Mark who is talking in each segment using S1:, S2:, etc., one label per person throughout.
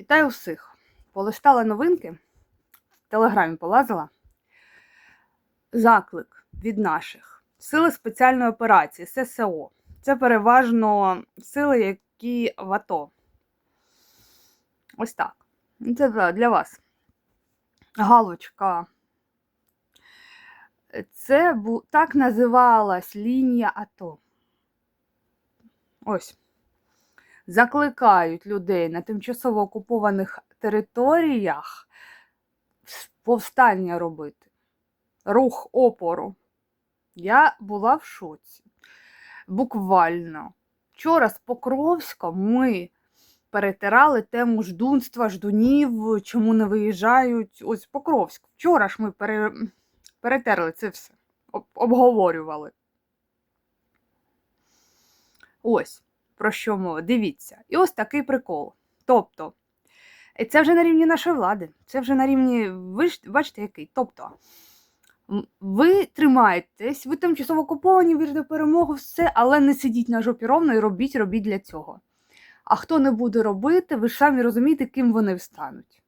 S1: Вітаю всіх! Полистала новинки, в телеграмі полазила. Заклик від наших сили спеціальної операції ССО. Це переважно сили, які в АТО. Ось так. Це для- вас. Галочка. Це так називалась лінія АТО. Ось закликають людей на тимчасово окупованих територіях повстання робити, рух опору. Я була в шоці. Буквально. Вчора з Покровська ми перетирали тему ждунства, ждунів, чому не виїжджають. Ось Покровськ. Вчора ж ми пере... перетерли це все, об- обговорювали. Ось про що мова. Дивіться. І ось такий прикол. Тобто, це вже на рівні нашої влади, це вже на рівні, ви бачите, який. Тобто, ви тримаєтесь, ви тимчасово окуповані, вірите в перемогу, все, але не сидіть на жопі ровно і робіть, робіть для цього. А хто не буде робити, ви ж самі розумієте, ким вони встануть.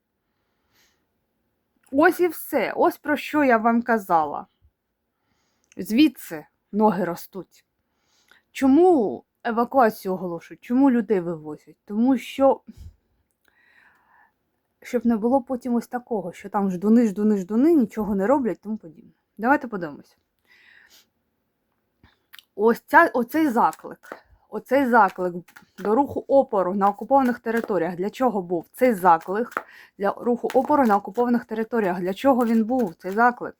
S1: Ось і все. Ось про що я вам казала. Звідси ноги ростуть. Чому евакуацію оголошують? Чому людей вивозять? Тому що, щоб не було потім ось такого, що там ждуни, ждуни, ждуни, нічого не роблять, тому подібне. Давайте подивимось. Ось ця, оцей заклик. Оцей заклик до руху опору на окупованих територіях. Для чого був цей заклик для руху опору на окупованих територіях? Для чого він був, цей заклик?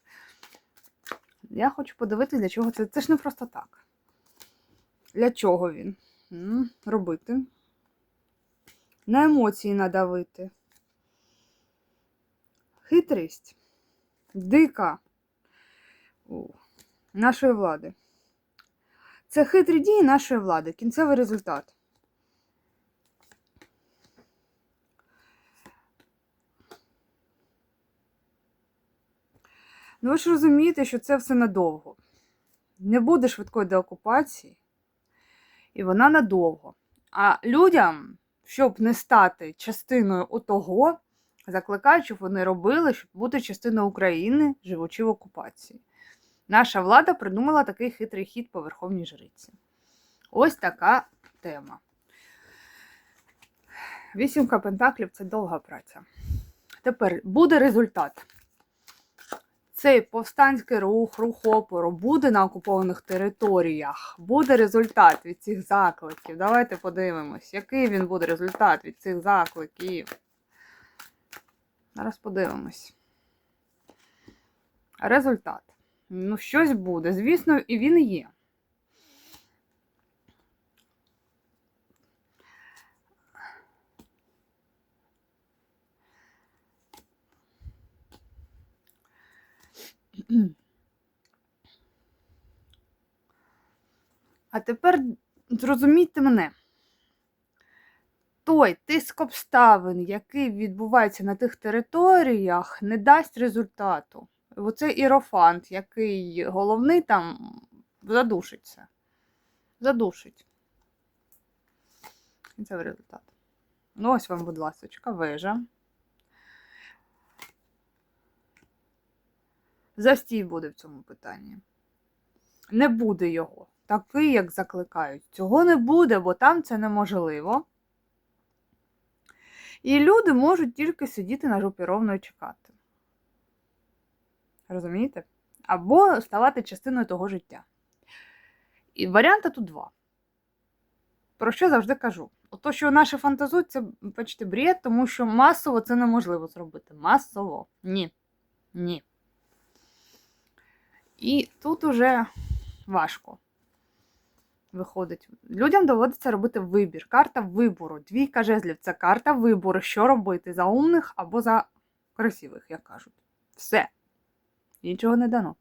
S1: Я хочу подивитися, для чого це. Це ж не просто так. Для чого він? Робити. На емоції надавити. Хитрість. Дика нашої влади. Це хитрі дії нашої влади. Кінцевий результат. Ну ви ж розумієте, що це все надовго. Не буде швидкої деокупації, і вона надовго. А людям, щоб не стати частиною отого, закликають, щоб вони робили, щоб бути частиною України, живучи в окупації. Наша влада придумала такий хитрий хід по Верховній Жриці. Ось така тема. Вісімка пентаклів це довга праця. Тепер буде результат. Цей повстанський рух, рух опору буде на окупованих територіях. Буде результат від цих закликів. Давайте подивимось, який він буде результат від цих закликів. Зараз подивимось. Результат. Ну, щось буде. Звісно, і він є. А тепер зрозумійте мене. Той тиск обставин, який відбувається на тих територіях, не дасть результату. Оце ірофант, який головний там задушиться. Задушить. І це результат. Ну, ось вам, будь ласка, вежа. Застій буде в цьому питанні. Не буде його. Такий, як закликають. Цього не буде, бо там це неможливо. І люди можуть тільки сидіти на жопі ровно і чекати. Розумієте? Або ставати частиною того життя. І варіанти тут два. Про що завжди кажу? Ото, що наші фантазують, це, бачите, бред, тому що масово це неможливо зробити. Масово. Ні. Ні. І тут уже важко виходить. Людям доводиться робити вибір. Карта вибору. Двійка жезлів це карта вибору, що робити за умних або за красивих, як кажуть. Все. Нічого не дано.